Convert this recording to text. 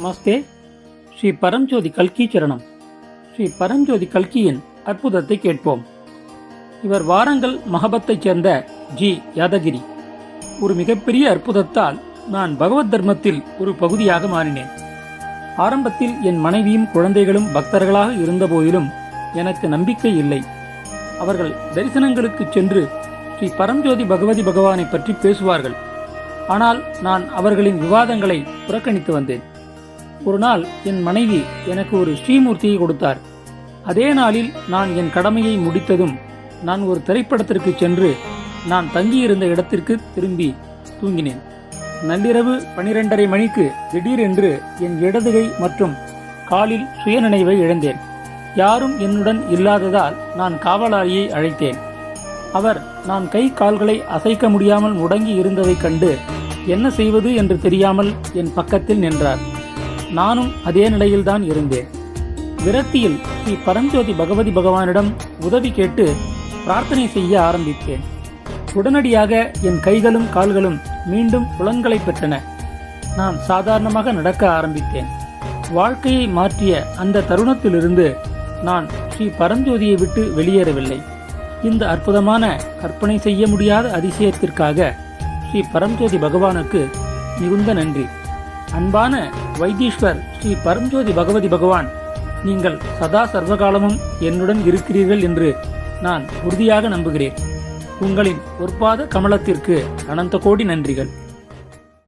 நமஸ்தே. ஸ்ரீ பரஞ்சோதி கல்கி சரணம். ஸ்ரீ பரஞ்சோதி கல்கியின் அற்புதத்தை கேட்போம். இவர் வாரங்கல் மகபத்தைச் சேர்ந்த ஜி. யாதகிரி. ஒரு மிகப்பெரிய அற்புதத்தால் நான் பகவத் தர்மத்தில் ஒரு பகுதியாக மாறினேன். ஆரம்பத்தில் என் மனைவியும் குழந்தைகளும் பக்தர்களாக இருந்தபோதிலும் எனக்கு நம்பிக்கை இல்லை. அவர்கள் தரிசனங்களுக்கு சென்று ஸ்ரீ பரஞ்சோதி பகவதி பகவானை பற்றி பேசுவார்கள். ஆனால் நான் அவர்களின் விவாதங்களை புறக்கணித்து வந்தேன். ஒரு நாள் என் மனைவி எனக்கு ஒரு ஸ்ரீமூர்த்தியை கொடுத்தார். அதே நாளில் நான் என் கடமையை முடித்ததும் நான் ஒரு திரைப்படத்திற்கு சென்று நான் தங்கியிருந்த இடத்திற்கு திரும்பி தூங்கினேன். நள்ளிரவு பனிரெண்டரை மணிக்கு திடீரென்று என் இடதுகை மற்றும் காலில் சுயநினைவை இழந்தேன். யாரும் என்னுடன் இல்லாததால் நான் காவலாளியை அழைத்தேன். அவர் நான் கை கால்களை அசைக்க முடியாமல் முடங்கி இருந்ததைக் கண்டு என்ன செய்வது என்று தெரியாமல் என் பக்கத்தில் நின்றார். நானும் அதே நிலையில்தான் இருந்தேன். விரக்தியில் ஸ்ரீ பரஞ்சோதி பகவதி பகவானிடம் உதவி கேட்டு பிரார்த்தனை செய்ய ஆரம்பித்தேன். உடனடியாக என் கைகளும் கால்களும் மீண்டும் புலன்களை பெற்றன. நான் சாதாரணமாக நடக்க ஆரம்பித்தேன். வாழ்க்கையை மாற்றிய அந்த தருணத்திலிருந்து நான் ஸ்ரீ பரஞ்சோதியை விட்டு வெளியேறவில்லை. இந்த அற்புதமான கற்பனை செய்ய முடியாத அதிசயத்திற்காக ஸ்ரீ பரஞ்சோதி பகவானுக்கு மிகுந்த நன்றி. அன்பான வைத்தீஸ்வர் ஸ்ரீ பரஞ்சோதி பகவதி பகவான் நீங்கள் சதா சர்வகாலமும் என்னுடன் இருக்கிறீர்கள் என்று நான் உறுதியாக நம்புகிறேன். உங்களின் பொற்பாத கமலத்திற்கு அனந்த கோடி நன்றிகள்.